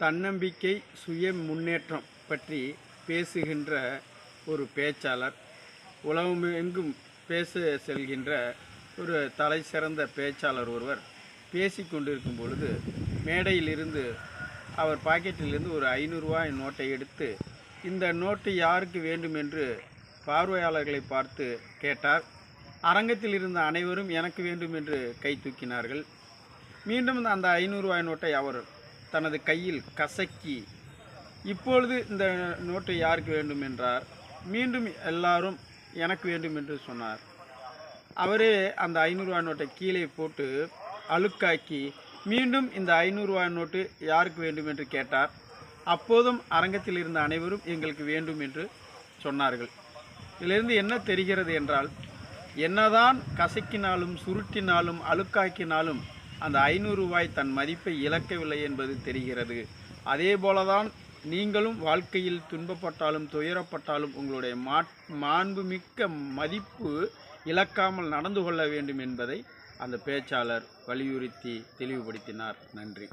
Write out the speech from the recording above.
தன்னம்பிக்கை சுய முன்னேற்றம் பற்றி பேசுகின்ற ஒரு பேச்சாளர் உலகம் எங்கும் பேச செல்கின்ற ஒரு தலை சிறந்த பேச்சாளர் ஒருவர் பேசி கொண்டிருக்கும் பொழுது மேடையிலிருந்து அவர் பாக்கெட்டிலிருந்து ஒரு ஐநூறுரூவாய் நோட்டை எடுத்து இந்த நோட்டு யாருக்கு வேண்டும் என்று பார்வையாளர்களை பார்த்து கேட்டார். அரங்கத்தில் இருந்த அனைவரும் எனக்கு வேண்டும் என்று கை தூக்கினார்கள். மீண்டும் அந்த ஐநூறுரூவாய் நோட்டை அவர் தனது கையில் கசக்கி இப்பொழுது இந்த நோட்டு யாருக்கு வேண்டும் என்றார்? மீண்டும் எல்லாரும் எனக்கு வேண்டும் என்று சொன்னார். அவரே அந்த ஐநூறுரூவா நோட்டை கீழே போட்டு அழுக்காக்கி மீண்டும் இந்த ஐநூறுரூவா நோட்டு யாருக்கு வேண்டும் என்று கேட்டார். அப்போதும் அரங்கத்தில் இருந்த அனைவரும் எங்களுக்கு வேண்டும் என்று சொன்னார்கள். இதிலிருந்து என்ன தெரிகிறது என்றால் என்னதான் கசக்கினாலும் சுருட்டினாலும் அழுக்காக்கினாலும் அந்த ஐநூறு ரூபாய் தன் மதிப்பை இழக்கவில்லை என்பது தெரிகிறது. அதே போலதான் நீங்களும் வாழ்க்கையில் துன்பப்பட்டாலும் துயரப்பட்டாலும் உங்களுடைய மா மாண்புமிக்க மதிப்பு இழக்காமல் நடந்து கொள்ள வேண்டும் என்பதை அந்த பேச்சாளர் வலியுறுத்தி தெளிவுபடுத்தினார். நன்றி.